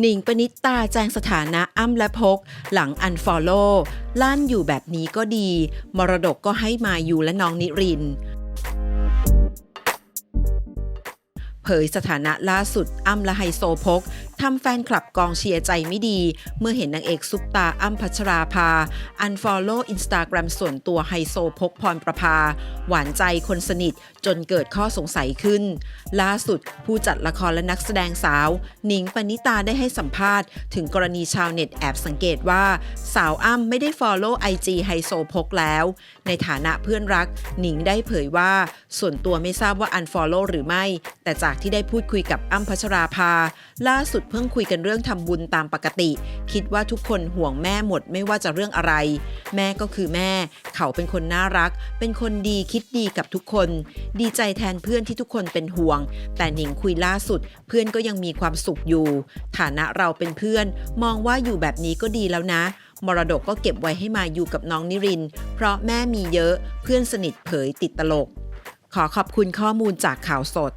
หนิงปณิตาแจ้งสถานะอ้ำและพก หลังอันฟอลโล่ลั่นอยู่แบบนี้ก็ดี มรดกก็ให้มาอยู่และน้องนิรินเผยสถานะล่าสุดอ้ำและไฮโซพก ทำแฟนคลับกองเชียร์ใจไม่ดี เมื่อเห็นนางเอกซุปตาอ้ำพัชราภา อันฟอลโล่อินสตาแกรมส่วนตัวไฮโซพกพรประภา หวานใจคนสนิทจนเกิดข้อสงสัยขึ้น ล่าสุดผู้จัดละครและนักแสดงสาวหนิงปณิตาได้ให้สัมภาษณ์ ถึงกรณีชาวเน็ตแอบสังเกตว่า สาวอ้ำไม่ได้ Follow IG ไฮโซพกแล้ว ในฐานะเพื่อนรัก หนิงได้เผยว่า ส่วนตัวไม่ทราบว่า Unfollow หรือไม่ แต่จากที่ได้พูดคุยกับอ้ำพัชราภา ล่าสุดเพิ่งคุยกันเรื่องทำบุญตามปกติ คิดว่าทุกคนห่วงแม่หมดไม่ว่าจะเรื่องอะไร แม่ก็คือแม่ เขาเป็นคนน่ารัก เป็นคนดีคิดดีกับทุกคน ดีใจแทนเพื่อนที่ทุกคนเป็นห่วง แต่หนิงคุยล่าสุด เพื่อนก็ยังมีความสุขอยู่ ฐานะเราเป็นเพื่อน มองว่าอยู่แบบนี้ก็ดีแล้วนะมรดกก็เก็บไว้ให้มาอยู่กับน้องนิริน เพราะแม่มีเยอะเพื่อนสนิทเผยติดตลก ขอขอบคุณข้อมูลจากข่าวสด